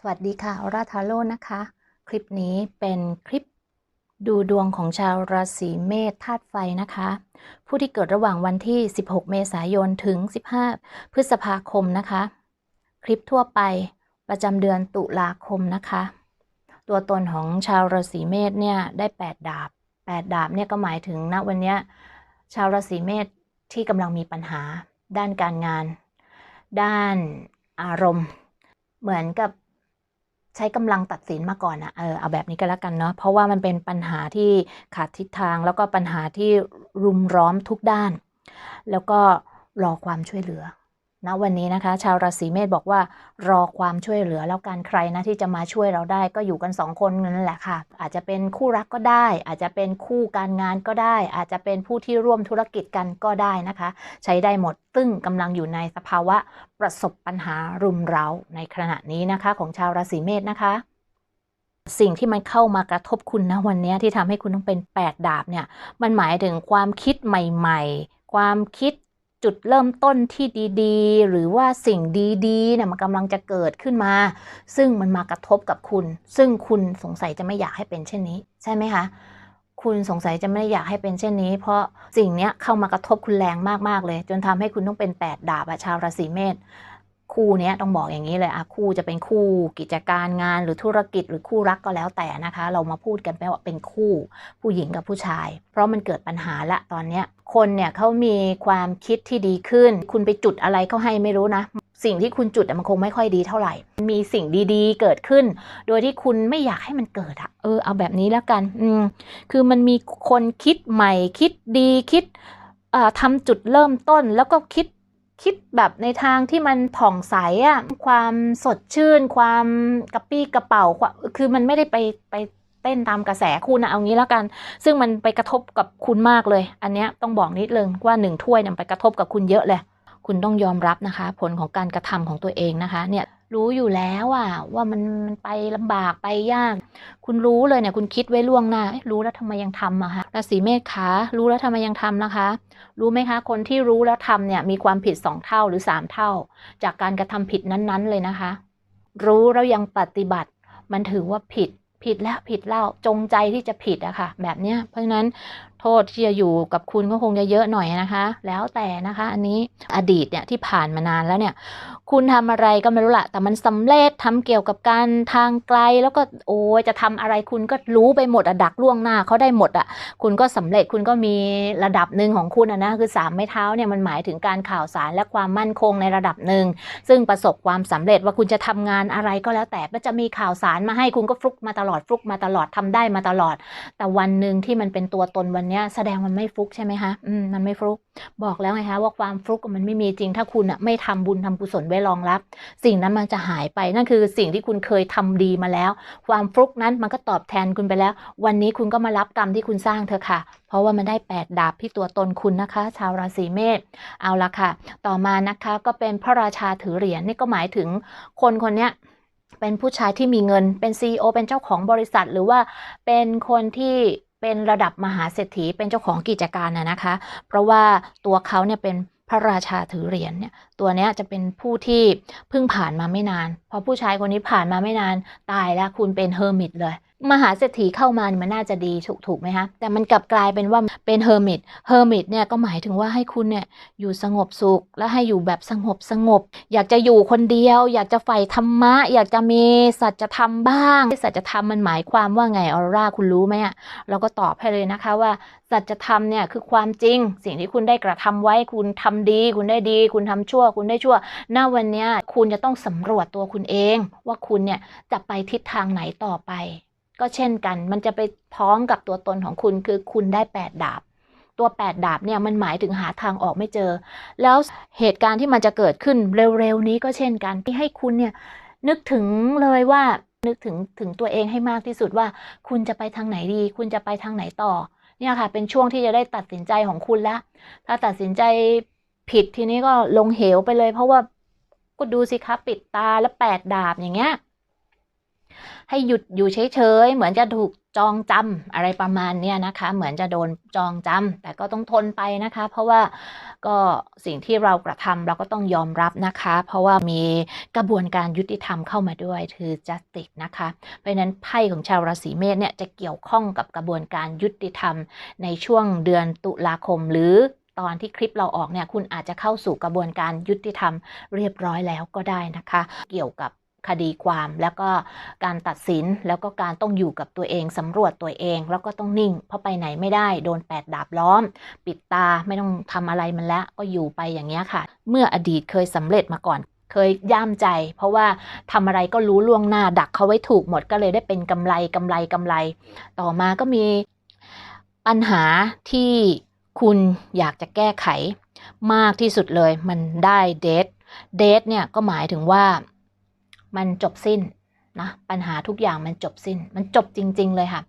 สวัสดีค่ะออร่าทาโร่นะคะ คลิปนี้เป็นคลิปดูดวงของชาวราศีเมษธาตุไฟนะคะ ผู้ที่เกิดระหว่างวันที่ 16 เมษายน ถึง 15 พฤษภาคมนะคะ คลิปทั่วไปประจำเดือนตุลาคมนะคะ ตัวตนของชาวราศีเมษเนี่ยได้ 8 ดาบ 8 ดาบเนี่ยก็หมายถึงณวันนี้ชาวราศีเมษที่กำลังมีปัญหา ด้านการงาน ด้านอารมณ์ เหมือนกับ ใช้กำลังตัดสินมาก่อนอะเออเอาแบบนี้ก็แล้วกันเนาะเพราะว่ามันเป็นปัญหาที่ขาดทิศทาง แล้วก็ปัญหาที่รุมร้อมทุกด้าน แล้วก็รอความช่วยเหลือ ณวันนี้นะคะ ชาวราศีเมษบอกว่า รอความช่วยเหลือแล้วการใครนะที่จะมาช่วยเราได้ก็อยู่กันสองคนนั่นแหละค่ะ อาจจะเป็นคู่รักก็ได้ อาจจะเป็นคู่การงานก็ได้ อาจจะเป็นผู้ที่ร่วมธุรกิจกันก็ได้นะคะ ใช้ได้หมดซึ่งกำลังอยู่ในสภาวะประสบปัญหารุมเร้าในขณะนี้นะคะของชาวราศีเมษนะคะสิ่งที่มันเข้ามากระทบคุณนะวันนี้ที่ทำให้คุณต้องเป็น 8 ดาบเนี่ย มันหมายถึงความคิดใหม่ ๆ ความคิด จุดเริ่มต้นที่ดีๆ หรือว่าสิ่งดีๆเนี่ยมันกำลังจะเกิดขึ้นมา ซึ่งมันมากระทบกับคุณ ซึ่งคุณสงสัยจะไม่อยากให้เป็นเช่นนี้ ใช่ไหมคะ คุณสงสัยจะไม่อยากให้เป็นเช่นนี้ เพราะสิ่งเนี้ยเข้ามากระทบคุณแรงมากๆเลย จนทำให้คุณต้องเป็นแปดาบอะชาวราศีเมษ คู่เนี้ยต้องบอกอย่างนี้เลยอะคู่จะเป็นคู่ กิจการงานหรือธุรกิจหรือคู่รักก็แล้วแต่นะคะ เรามาพูดกันไปว่าเป็นคู่ผู้หญิงกับผู้ชาย เพราะมันเกิดปัญหาละตอนเนี้ยคนเนี่ยเขามีความคิดที่ดีขึ้น คุณไปจุดอะไรเขาให้ไม่รู้นะ สิ่งที่คุณจุดมันคงไม่ค่อยดีเท่าไหร่ มีสิ่งดีๆ เกิดขึ้น โดยที่คุณไม่อยากให้มันเกิดอะเออเอาแบบนี้แล้วกัน อืมคือมันมีคนคิดใหม่คิดดีคิดทำจุดเริ่มต้นแล้วก็คิด คิดแบบในทางที่มันผ่องใสอะความสดชื่น ความกระปี้กระเป๋า คือมันไม่ได้ไปไปเต้นตามกระแสคุณนะเอางี้แล้วกัน ซึ่งมันไปกระทบกับคุณมากเลย อันเนี้ยต้องบอกนิดนึงว่าหนึ่งถ้วยเนี่ยไปกระทบกับคุณเยอะเลย คุณต้องยอมรับนะคะ ผลของการกระทำของตัวเองนะคะ เนี่ย รู้อยู่แล้วอะว่ามันมันไปลำบากไปยาก คุณรู้เลยเนี่ยคุณคิดไว้ล่วงหน้า รู้แล้วทำไมยังทำอะคะราศีเมษคะรู้แล้วทำไมยังทำนะคะ รู้ไหมคะ คนที่รู้แล้วทำเนี่ยมีความผิดสองเท่าหรือสามเท่า จากการกระทำผิดนั้นๆเลยนะคะ รู้แล้วยังปฏิบัติ มันถือว่าผิดผิดแล้วผิดแล้วจงใจที่จะผิดอะค่ะแบบเนี้ยเพราะฉะนั้น โทษที่จะอยู่กับคุณก็คงจะเยอะหน่อยนะคะ แล้วแต่นะคะ อันนี้อดีตเนี่ยที่ผ่านมานานแล้วเนี่ย คุณทำอะไรก็ไม่รู้ละแต่มันสำเร็จทำเกี่ยวกับการทางไกลแล้วก็โอ้ยจะทำอะไรคุณก็รู้ไปหมดอะดักล่วงหน้าเขาได้หมดอะคุณก็สำเร็จคุณก็มีระดับหนึ่งของคุณอะนะคือสามไม้เท้าเนี่ยมันหมายถึงการข่าวสารและความมั่นคงในระดับหนึ่งซึ่งประสบความสำเร็จว่าคุณจะทำงานอะไรก็แล้วแต่ก็จะมีข่าวสารมาให้คุณก็ฟลุกมาตลอดฟลุกมาตลอดทำได้มาตลอด แต่วันหนึ่งที่มันเป็นตัวตนวันเนี้ยแสดงมันไม่ฟลุกใช่ไหมคะอืมมันไม่ฟลุก บอกแล้วไงคะว่าความฟลุกมันไม่มีจริง ถ้าคุณอะไม่ทำบุญทำกุศลไว้รองรับ สิ่งนั้นมันจะหายไปนั่นคือสิ่งที่คุณเคยทำดีมาแล้ว ความฟลุกนั้นมันก็ตอบแทนคุณไปแล้ว วันนี้คุณก็มารับกรรมที่คุณสร้างเธอะค่ะ เพราะว่ามันได้8ดาบที่ตัวตนคุณนะคะ ชาวราศีเมษเอาละค่ะ ต่อมานะคะก็เป็นพระราชาถือเหรียญนี่ก็หมายถึงคนคนเนี้ยเป็นผู้ชายที่มีเงิน เป็น CEO เป็นเจ้าของบริษัท หรือว่าเป็นคนที่ เป็นระดับมหาเศรษฐีเป็นเจ้าของกิจการนะนะคะ เพราะว่าตัวเขาเนี่ยเป็นพระราชาถือเหรียญเนี่ย ตัวเนี้ยจะเป็นผู้ที่เพิ่งผ่านมาไม่นาน พอผู้ชายคนนี้ผ่านมาไม่นานตายแล้วคุณเป็นเฮอร์มิตเลย มหาเศรษฐีเข้ามานี่มันน่าจะดีถูกถูกไหมคะแต่มันกลับกลายเป็นว่าเป็นเฮอร์มิตเฮอร์มิตเนี่ยก็หมายถึงว่าให้คุณเนี่ยอยู่สงบสุขและให้อยู่แบบสงบสงบ อยากจะอยู่คนเดียว อยากจะใฝ่ธรรมะ อยากจะมีสัจธรรมบ้างสัจธรรมมันหมายความว่าไงออร่าคุณรู้ไหมอะเราก็ตอบให้เลยนะคะว่าสัจธรรมเนี่ยคือความจริง สิ่งที่คุณได้กระทำไว้คุณทำดี คุณได้ดี คุณทำชั่วคุณได้ชั่วณวันนี้คุณจะต้องสำรวจตัวคุณเอง ว่าคุณเนี่ยจะไปทิศทางไหนต่อไป ก็เช่นกัน มันจะไปพ้องกับตัวตนของคุณคือคุณได้ 8 ดาบ ตัว 8 ดาบเนี่ยมันหมายถึงหาทางออกไม่เจอ แล้วเหตุการณ์ที่มันจะเกิดขึ้นเร็วๆนี้ก็เช่นกันที่ให้คุณเนี่ยนึกถึงเลยว่านึกถึงถึงตัวเองให้มากที่สุดว่า คุณจะไปทางไหนดี คุณจะไปทางไหนต่อเนี่ยค่ะเป็นช่วงที่จะได้ตัดสินใจของคุณแล้วถ้าตัดสินใจ ผิดทีนี้ก็ลงเหวไปเลย เพราะว่าก็ดูสิคะปิดตาแล้วแปดดาบอย่างเงี้ย ให้หยุดอยู่เฉยๆเหมือนจะถูกจองจำอะไรประมาณเนี้ยนะคะ เหมือนจะโดนจองจำแต่ก็ต้องทนไปนะคะ เพราะว่าก็สิ่งที่เรากระทำเราก็ต้องยอมรับนะคะ เพราะว่ามีกระบวนการยุติธรรมเข้ามาด้วยคือ justice นะคะ เพราะฉะนั้นไพ่ของชาวราศีเมษเนี่ยจะเกี่ยวข้องกับกระบวนการยุติธรรมในช่วงเดือนตุลาคมหรือ ตอนที่คลิปเราออกเนี่ยคุณอาจจะเข้าสู่กระบวนการยุติธรรมเรียบร้อยแล้วก็ได้นะคะ เกี่ยวกับคดีความแล้วก็การตัดสินแล้วก็การต้องอยู่กับตัวเองสำรวจตัวเอง แล้วก็ต้องนิ่ง เพราะไปไหนไม่ได้โดนแปดดาบล้อม ปิดตาไม่ต้องทำอะไรมันแล้วก็อยู่ไปอย่างเงี้ยค่ะ เมื่ออดีตเคยสำเร็จมาก่อนเคยย่ามใจ เพราะว่าทำอะไรก็รู้ล่วงหน้าดักเขาไว้ถูกหมดก็เลยได้เป็นกำไรกำไรกำไร ต่อมาก็มีปัญหาที่ คุณอยากจะแก้ไขมากที่สุดเลย มันได้เดทเดทเนี่ยก็หมายถึงว่ามันจบสิ้นนะปัญหาทุกอย่างมันจบสิ้น มันจบจริง ๆ เลยค่ะ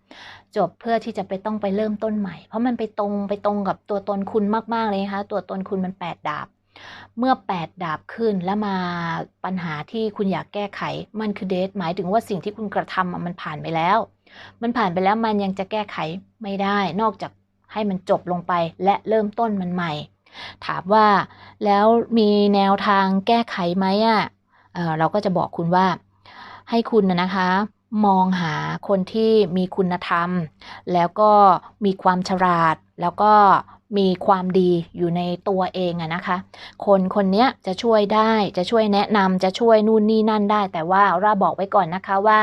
จบเพื่อที่จะไปต้องไปเริ่มต้นใหม่ เพราะมันไปตรงไปตรงกับตัวตนคุณมาก ๆ เลยนะคะตัวตนคุณมันแปดดาบ เมื่อแปดดาบขึ้นแล้วมาปัญหาที่คุณอยากแก้ไขมันคือเดทหมายถึงว่าสิ่งที่คุณกระทำมันผ่านไปแล้ว มันผ่านไปแล้วมันยังจะแก้ไขไม่ได้ นอกจาก ให้มันจบลงไปและเริ่มต้นมันใหม่ ถามว่าแล้วมีแนวทางแก้ไขไหมอะเเราก็จะบอกคุณว่าให้คุณนะคะมองหาคนที่มีคุณธรรม แล้วก็มีความฉลาดแล้วก็ มีความดีอยู่ในตัวเองอะนะคะ คนคนเนี้ยจะช่วยได้จะช่วยแนะนำจะช่วยนู่นนี่นั่นได้ แต่ว่าเราบอกไว้ก่อนนะคะว่า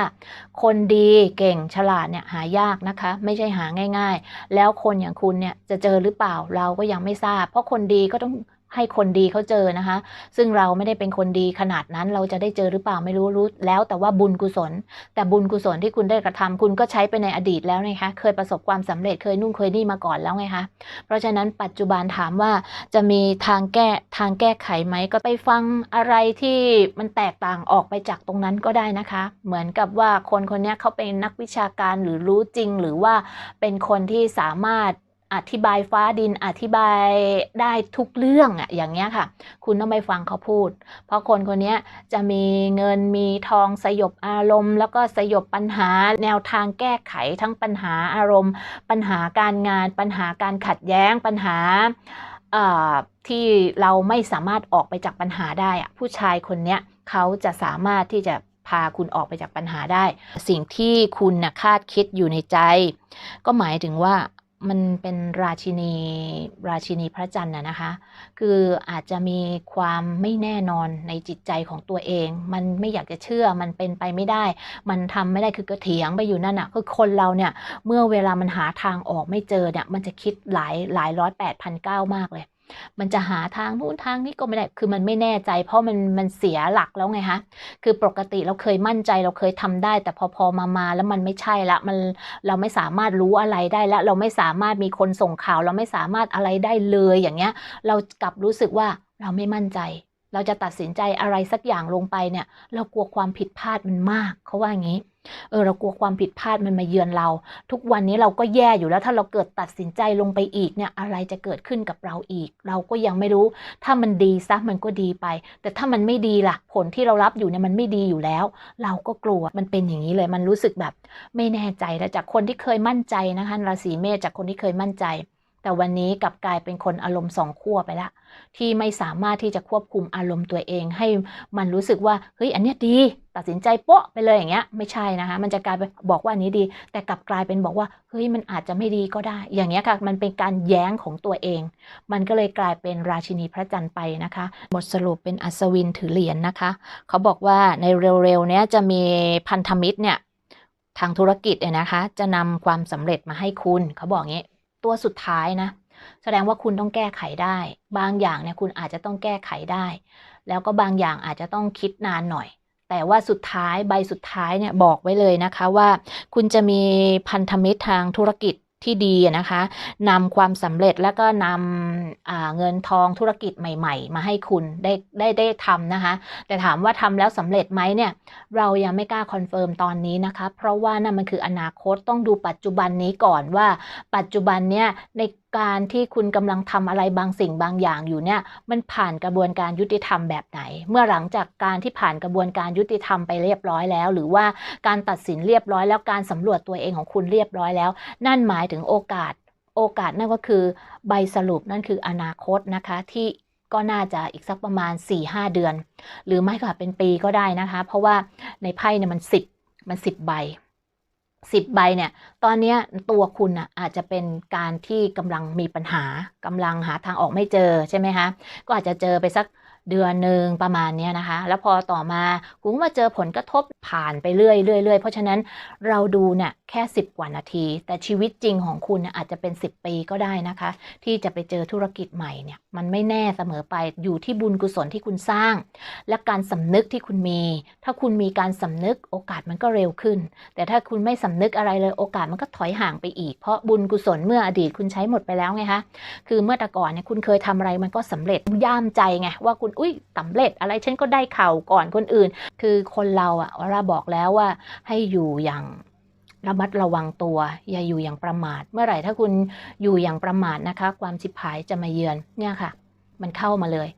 คนดีเก่งฉลาดเนี่ยหายากนะคะ ไม่ใช่หาง่าย ๆ แล้วคนอย่างคุณเนี่ยจะเจอหรือเปล่าเราก็ยังไม่ทราบ เพราะคนดีก็ต้อง ให้คนดีเขาเจอนะคะ ซึ่งเราไม่ได้เป็นคนดีขนาดนั้นเราจะได้เจอหรือเปล่าไม่รู้รู้แล้ว แต่ว่าบุญกุศล แต่บุญกุศลที่คุณได้กระทำคุณก็ใช้ไปในอดีตแล้วไงคะเคยประสบความสำเร็จเคยนู่นเคยนี่มาก่อนแล้วไงคะเพราะฉะนั้นปัจจุบันถามว่าจะมีทางแก้ทางแก้ไขไหมก็ไปฟังอะไรที่มันแตกต่างออกไปจากตรงนั้นก็ได้นะคะ เหมือนกับว่าคนคนนี้เขาเป็นนักวิชาการหรือรู้จริง หรือว่าเป็นคนที่สามารถ อธิบายฟ้าดินอธิบายได้ทุกเรื่องอะอย่างเงี้ยค่ะ คุณต้องไปฟังเขาพูด เพราะคนคนนี้จะมีเงินมีทองสยบอารมณ์ แล้วก็สยบปัญหาแนวทางแก้ไขทั้งปัญหาอารมณ์ ปัญหาการงาน ปัญหาการขัดแย้งปัญหาที่เราไม่สามารถออกไปจากปัญหาได้อะผู้ชายคนนี้เขาจะสามารถที่จะพาคุณออกไปจากปัญหาได้ สิ่งที่คุณนะคาดคิดอยู่ในใจ ก็หมายถึงว่า มันเป็นราชินีราชินีพระจันทร์นะนะคะ คืออาจจะมีความไม่แน่นอนในจิตใจของตัวเอง มันไม่อยากจะเชื่อมันเป็นไปไม่ได้ มันทำไม่ได้คือก็เถียงไปอยู่นั่นอะคือคนเราเนี่ย เมื่อเวลามันหาทางออกไม่เจอเนี่ย มันจะคิดหลายหลายร้อยแปดพันเก้ามากเลย มันจะหาทางนู่นทางนี้ก็ไม่ได้ คือมันไม่แน่ใจ เพราะมันมันเสียหลักแล้วไงคะคือปกติเราเคยมั่นใจเราเคยทำได้ แต่พอพอมามาแล้วมันไม่ใช่ละมันเราไม่สามารถรู้อะไรได้แล้วเราไม่สามารถมีคนส่งข่าว เราไม่สามารถอะไรได้เลยอย่างเงี้ย เรากลับรู้สึกว่าเราไม่มั่นใจ เราจะตัดสินใจอะไรสักอย่างลงไปเนี่ย เรากลัวความผิดพลาดมันมากเขาว่าอย่างนี้ เออเรากลัวความผิดพลาดมันมาเยือนเรา ทุกวันนี้เราก็แย่อยู่แล้วถ้าเราเกิดตัดสินใจลงไปอีกเนี่ยอะไรจะเกิดขึ้นกับเราอีก เราก็ยังไม่รู้ ถ้ามันดีซะมันก็ดีไป แต่ถ้ามันไม่ดีล่ะ ผลที่เรารับอยู่เนี่ยมันไม่ดีอยู่แล้ว เราก็กลัวมันเป็นอย่างนี้เลย มันรู้สึกแบบ ไม่แน่ใจแล้วจากคนที่เคยมั่นใจนะคะราศีเมษจากคนที่เคยมั่นใจ แต่วันนี้กลับกลายเป็นคนอารมณ์สองขั้วไปละ ที่ไม่สามารถที่จะควบคุมอารมณ์ตัวเอง ให้มันรู้สึกว่าเฮ้ยอันเนี้ยดี ตัดสินใจโป๊ะไปเลยอย่างเงี้ยไม่ใช่นะคะมันจะกลายเป็นบอกว่าอันนี้ดี แต่กลับกลายเป็นบอกว่าเฮ้ยมันอาจจะไม่ดีก็ได้ อย่างเงี้ยค่ะมันเป็นการแย้งของตัวเอง มันก็เลยกลายเป็นราชินีพระจันทร์ไปนะคะบทสรุปเป็นอัศวินถือเหรียญนะคะเขาบอกว่าในเร็วๆเนี้ยจะมีพันธมิตรเนี่ยทางธุรกิจเนี่ยนะคะ จะนำความสำเร็จมาให้คุณเขาบอกงี้ ตัวสุดท้ายนะ แสดงว่าคุณต้องแก้ไขได้ บางอย่างเนี่ยคุณอาจจะต้องแก้ไขได้ แล้วก็บางอย่างอาจจะต้องคิดนานหน่อย แต่ว่าสุดท้ายใบสุดท้ายเนี่ยบอกไว้เลยนะคะว่า คุณจะมีพันธมิตรทางธุรกิจ ที่ดีนะคะนำความสำเร็จแล้วก็นำเงินทองธุรกิจใหม่ ๆ มาให้คุณได้ได้ได้ทำนะคะ แต่ถามว่าทำแล้วสำเร็จไหมเนี่ย เรายังไม่กล้าคอนเฟิร์มตอนนี้นะคะ เพราะว่านั่นมันคืออนาคตต้องดูปัจจุบันนี้ก่อนว่า ปัจจุบันเนี่ยใน การที่คุณกำลังทำอะไรบางสิ่งบางอย่างอยู่เนี่ย มันผ่านกระบวนการยุติธรรมแบบไหน เมื่อหลังจากการที่ผ่านกระบวนการยุติธรรมไปเรียบร้อยแล้ว หรือว่าการตัดสินเรียบร้อยแล้วการสำรวจตัวเองของคุณเรียบร้อยแล้ว นั่นหมายถึงโอกาส โอกาสนั่นก็คือใบสรุปนั่นคืออนาคตนะคะที่ก็น่าจะอีกสักประมาณ 4-5 เดือน หรือไม่ก็เป็นปีก็ได้นะคะ เพราะว่าในไพ่เนี่ยมัน 10 มัน 10 ใบ สิบใบเนี่ย ตอนนี้ตัวคุณอะอาจจะเป็นการที่กำลังมีปัญหากำลังหาทางออกไม่เจอใช่ไหมคะ ก็อาจจะเจอไปสัก เดือนหนึ่งประมาณเนี้ยนะคะ แล้วพอต่อมาคุณมาเจอผลกระทบผ่านไปเรื่อยเรื่อยเรื่อยเพราะฉะนั้นเราดูเนี่ยแค่ 10 กว่านาที แต่ชีวิตจริงของคุณน่ะอาจจะเป็น 10 ปีก็ได้นะคะ ที่จะไปเจอธุรกิจใหม่เนี่ยมันไม่แน่เสมอไปอยู่ที่บุญกุศลที่คุณสร้าง และการสำนึกที่คุณมี ถ้าคุณมีการสำนึกโอกาสมันก็เร็วขึ้น แต่ถ้าคุณไม่สำนึกอะไรเลยโอกาสมันก็ถอยห่างไปอีก เพราะบุญกุศลเมื่ออดีตคุณใช้หมดไปแล้วไงคะคือเมื่อแต่ก่อนเนี่ยคุณเคยทำอะไรมันก็สำเร็จย่ามใจไงว่าคุณอุ้ยสำเร็จอะไรฉันก็ได้เข่าก่อนคนอื่น คือคนเราอะวราบอกแล้วว่าให้อยู่อย่างระมัดระวังตัว อย่าอยู่อย่างประมาท เมื่อไหร่ถ้าคุณอยู่อย่างประมาทนะคะ ความชิบหายจะมาเยือนเนี่ยค่ะ มันเข้ามาเลย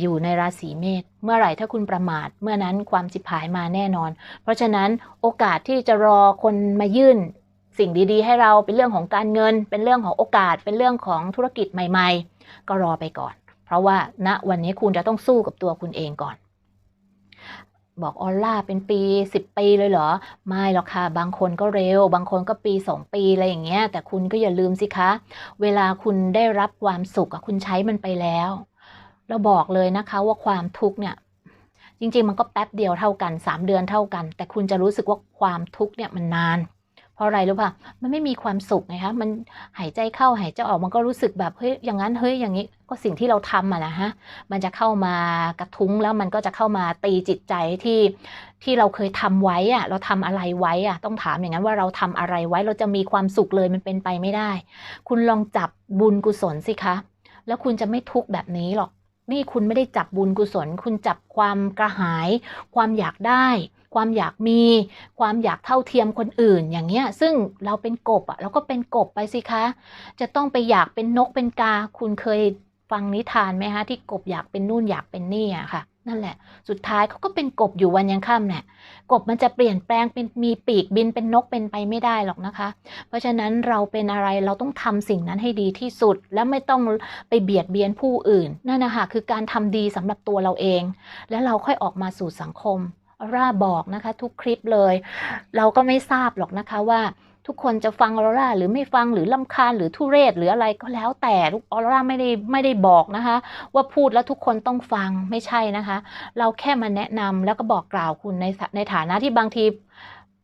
อยู่ในราศีเมษเมื่อไหร่ถ้าคุณประมาท เมื่อนั้นความชิบหายมาแน่นอน เพราะฉะนั้นโอกาสที่จะรอคนมายื่น สิ่งดีๆ ให้เราเป็นเรื่องของการเงิน เป็นเรื่องของโอกาสเป็นเรื่องของธุรกิจใหม่ ๆ ก็รอไปก่อน เพราะว่าณวันนี้คุณจะต้องสู้กับตัวคุณเองก่อน บอกออล่าเป็นปี 10 ปีเลยเหรอ ไม่หรอกค่ะ บางคนก็เร็ว บางคนก็ปี 2 ปีอะไรอย่างเงี้ย แต่คุณก็อย่าลืมสิคะ เวลาคุณได้รับความสุขคุณใช้มันไปแล้ว เราบอกเลยนะคะว่าความทุกข์เนี่ยจริงๆ มันก็แป๊บเดียวเท่ากัน 3 เดือนเท่ากัน แต่คุณจะรู้สึกว่าความทุกข์เนี่ยมันนาน เพราะอะไรรู้ป่ะมันไม่มีความสุขไงคะมันหายใจเข้าหายใจออกมันก็รู้สึกแบบเฮ้ยอย่างนั้นเฮ้ยอย่างนี้ก็สิ่งที่เราทำอะนะฮะมันจะเข้ามากระทุ้งแล้วมันก็จะเข้ามาตีจิตใจที่ที่เราเคยทำไว้อะเราทำอะไรไว้อะต้องถามอย่างนั้นว่าเราทำอะไรไว้เราจะมีความสุขเลยมันเป็นไปไม่ได้ คุณลองจับบุญกุศลสิคะ แล้วคุณจะไม่ทุกข์แบบนี้หรอกนี่คุณไม่ได้จับบุญกุศล คุณจับความกระหาย ความอยากได้ ความอยากมี ความอยากเท่าเทียมคนอื่นอย่างเงี้ย ซึ่งเราเป็นกบอะเราก็เป็นกบไปสิคะ จะต้องไปอยากเป็นนกเป็นกา คุณเคยฟังนิทานไหมคะที่กบอยากเป็นนู่นอยากเป็นนี่อะค่ะ นั่นแหละ สุดท้ายเขาก็เป็นกบอยู่วันยังค่ำเนี่ยกบมันจะเปลี่ยนแปลงเป็นมีปีกบินเป็นนกเป็นไปไม่ได้หรอกนะคะ เพราะฉะนั้นเราเป็นอะไรเราต้องทำสิ่งนั้นให้ดีที่สุด และไม่ต้องไปเบียดเบียนผู้อื่นนั่นนะคะคือการทำดีสำหรับตัวเราเอง แล้วเราค่อยออกมาสู่สังคม ร่าบอกนะคะ ทุกคลิปเลย เราก็ไม่ทราบหรอกนะคะว่าทุกคนจะฟังออร่าหรือไม่ฟังหรือลำคาญหรือทุเรศหรืออะไรก็แล้วแต่ทุกออร่าไม่ได้ไม่ได้บอกนะคะ ว่าพูดแล้วทุกคนต้องฟังไม่ใช่นะคะ เราแค่มาแนะนำแล้วก็บอกกล่าวคุณในในฐานะที่บางที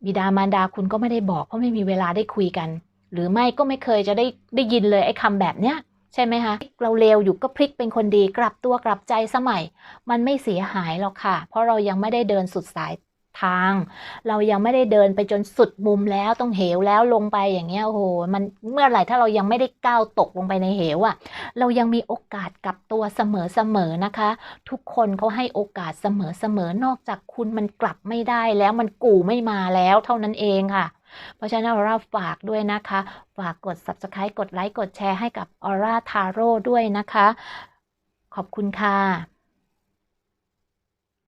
บิดามารดาคุณก็ไม่ได้บอกเพราะไม่มีเวลาได้คุยกัน หรือไม่ก็ไม่เคยจะได้ได้ยินเลยไอ้คำแบบเนี้ย ใช่ไหมคะเราเลวอยู่ก็พลิกเป็นคนดีกลับตัวกลับใจสมัย มันไม่เสียหายหรอกค่ะ เพราะเรายังไม่ได้เดินสุดสายทาง เรายังไม่ได้เดินไปจนสุดมุมแล้วต้องเหวแล้วลงไปอย่างเงี้ยโอ้โหมันเมื่อไหร่ถ้าเรายังไม่ได้ก้าวตกลงไปในเหวอะ่ะ เรายังมีโอกาสกลับตัวเสมอเสมอนะคะ ทุกคนเขาให้โอกาสเสมอเสมอนอกจากคุณมันกลับไม่ได้แล้วมันกู่ไม่มาแล้วเท่านั้นเองค่ะ เพราะฉะนั้นเราฝากด้วยนะคะ ฝากกด subscribe กดไลค์กดแชร์ให้กับออร่าทาโร่ด้วยนะคะ ขอบคุณค่ะ